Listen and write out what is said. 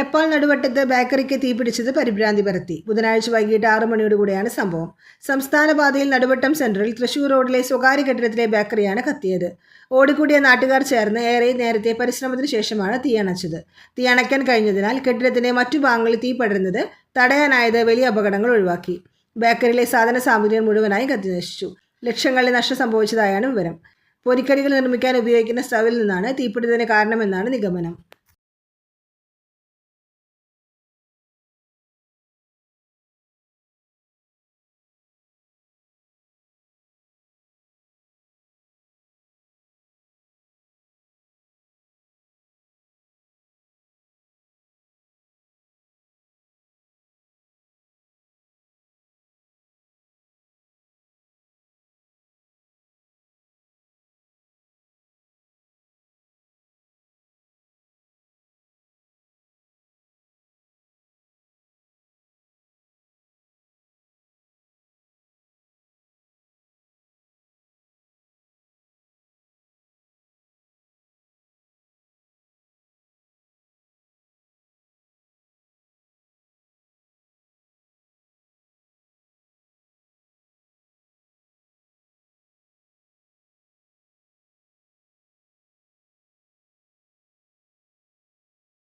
എടപ്പാൾ നടുവട്ടത്ത് ബേക്കറിക്ക് തീപിടിച്ചത് പരിഭ്രാന്തി പരത്തി. ബുധനാഴ്ച വൈകിട്ട് ആറ് മണിയോടുകൂടിയാണ് സംഭവം. സംസ്ഥാന പാതയിൽ നടുവട്ടം സെന്ററിൽ തൃശൂർ റോഡിലെ സ്വകാര്യ കെട്ടിടത്തിലെ ബേക്കറിയാണ് കത്തിയത്. ഓടിക്കൂടിയ നാട്ടുകാർ ചേർന്ന് ഏറെ നേരത്തെ പരിശ്രമത്തിന് ശേഷമാണ് തീയണച്ചത് തീയണയ്ക്കാൻ കഴിഞ്ഞതിനാൽ കെട്ടിടത്തിന്റെ മറ്റു ഭാഗങ്ങളിൽ തീ പടരുന്നത് തടയാനായത് വലിയ അപകടങ്ങൾ ഒഴിവാക്കി. ബേക്കറിയിലെ സാധന സാമഗ്രികൾ മുഴുവനായി കത്തിനശിച്ചു. ലക്ഷങ്ങളുടെ നഷ്ടം സംഭവിച്ചതായാണ് വിവരം. പൊരിക്കടികൾ നിർമ്മിക്കാൻ ഉപയോഗിക്കുന്ന സ്റ്റവിൽ നിന്നാണ് തീപിടുത്തതിന് കാരണമെന്നാണ് നിഗമനം.